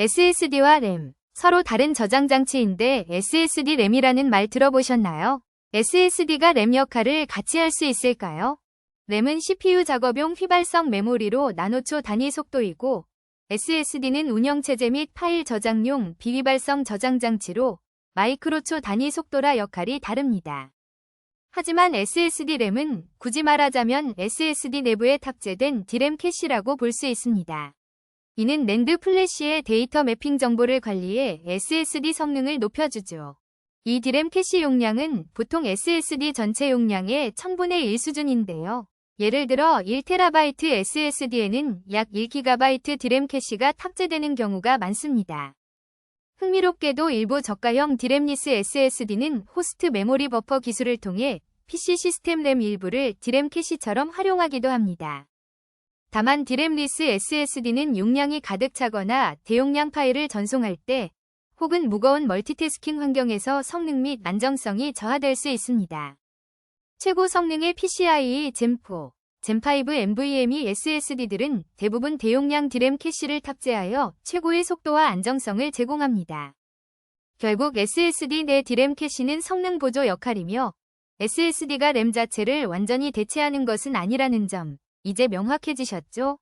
SSD와 램. 서로 다른 저장 장치인데 SSD 램이라는 말 들어보셨나요? SSD가 램 역할을 같이 할 수 있을까요? 램은 CPU 작업용 휘발성 메모리로 나노초 단위 속도이고 SSD는 운영체제 및 파일 저장용 비휘발성 저장 장치로 마이크로초 단위 속도라 역할이 다릅니다. 하지만 SSD 램은 굳이 말하자면 SSD 내부에 탑재된 D램 캐시라고 볼 수 있습니다. 이는 낸드 플래시의 데이터 매핑 정보를 관리해 SSD 성능을 높여주죠. 이 D램 캐시 용량은 보통 SSD 전체 용량의 1000분의 1 수준인데요. 예를 들어 1TB SSD에는 약 1GB D램 캐시가 탑재되는 경우가 많습니다. 흥미롭게도 일부 저가형 D램리스 SSD는 호스트 메모리 버퍼 기술을 통해 PC 시스템 램 일부를 D램 캐시처럼 활용하기도 합니다. 다만 D램리스 SSD는 용량이 가득 차거나 대용량 파일을 전송할 때 혹은 무거운 멀티태스킹 환경에서 성능 및 안정성이 저하될 수 있습니다. 최고 성능의 PCIe 젠4, 젠5 NVMe SSD들은 대부분 대용량 D램 캐시를 탑재하여 최고의 속도와 안정성을 제공합니다. 결국 SSD 내 D램 캐시는 성능 보조 역할이며 SSD가 램 자체를 완전히 대체하는 것은 아니라는 점, 이제 명확해지셨죠?